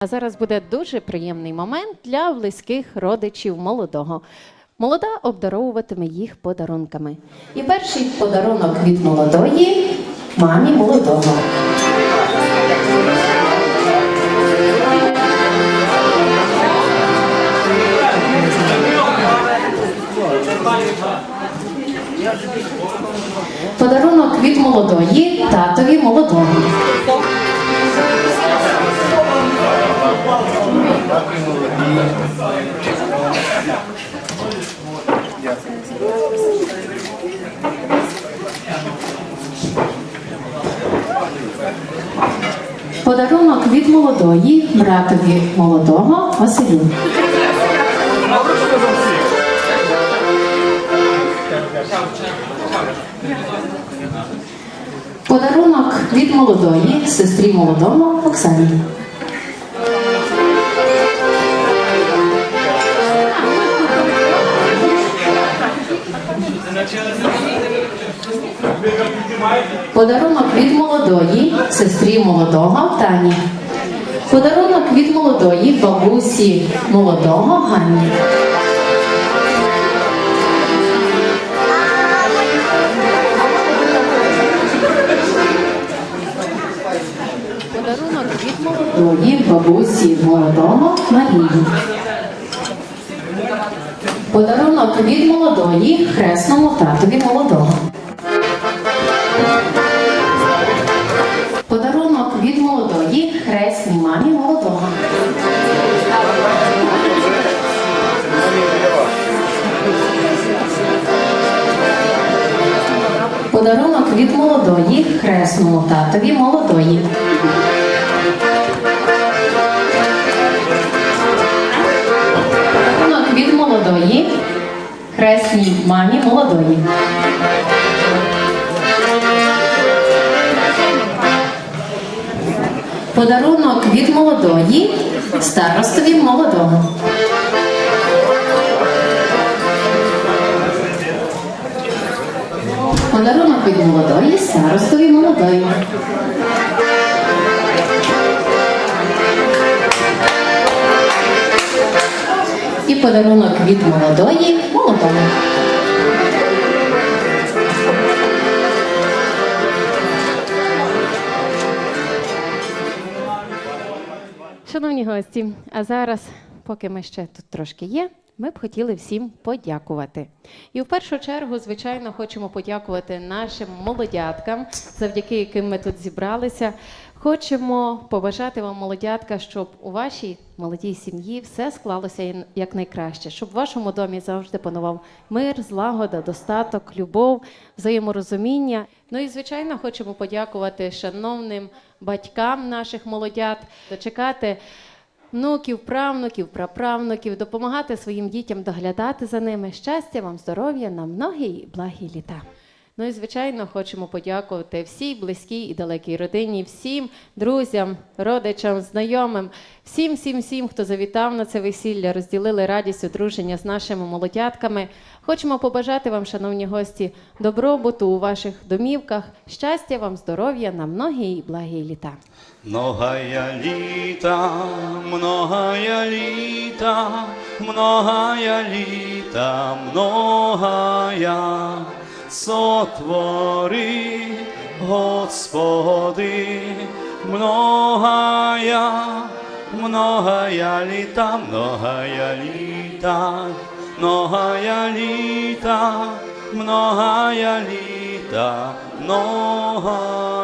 А зараз буде дуже приємний момент для близьких родичів молодого. Молода обдаровуватиме їх подарунками. І перший подарунок від молодої мамі молодого. Подарунок від молодої татові молодого. Подарунок від молодої братові молодого Василю. Подарунок від молодої сестрі молодого Оксані. Подарунок від молодої сестрі молодого Тані. Подарунок від молодої бабусі молодого Ганні. Подарунок від молодої бабусі молодого Марії. Подарунок від молодої хресному татові молодого. Подарунок від молодої хресній мамі молодого. Подарунок від молодої хресному татові молодої. Молодої хресній мамі молодої. Подарунок від молодої старостові молодого. Подарунок від молодої старостові молодої. І подарунок від молодої молодому. Шановні гості, а зараз, поки ми ще тут трошки є, ми б хотіли всім подякувати. І в першу чергу, звичайно, хочемо подякувати нашим молодяткам, завдяки яким ми тут зібралися. Хочемо побажати вам, молодятка, щоб у вашій молодій сім'ї все склалося якнайкраще, щоб в вашому домі завжди панував мир, злагода, достаток, любов, взаєморозуміння. Ну і звичайно, хочемо подякувати шановним батькам наших молодят, дочекати внуків, правнуків, праправнуків, допомагати своїм дітям доглядати за ними. Щастя вам, здоров'я на многі і благі літа. Ну і звичайно, хочемо подякувати всій близькій і далекій родині, всім друзям, родичам, знайомим, всім, всім, всім, хто завітав на це весілля, розділили радість одруження з нашими молодятками. Хочемо побажати вам, шановні гості, добробуту у ваших домівках, щастя вам, здоров'я на многі і благі літа. Многая літа, многая літа, многая літа, многая сотвори, Господи, многая, многая літа, многая літа, многая літа, многая літа, многая.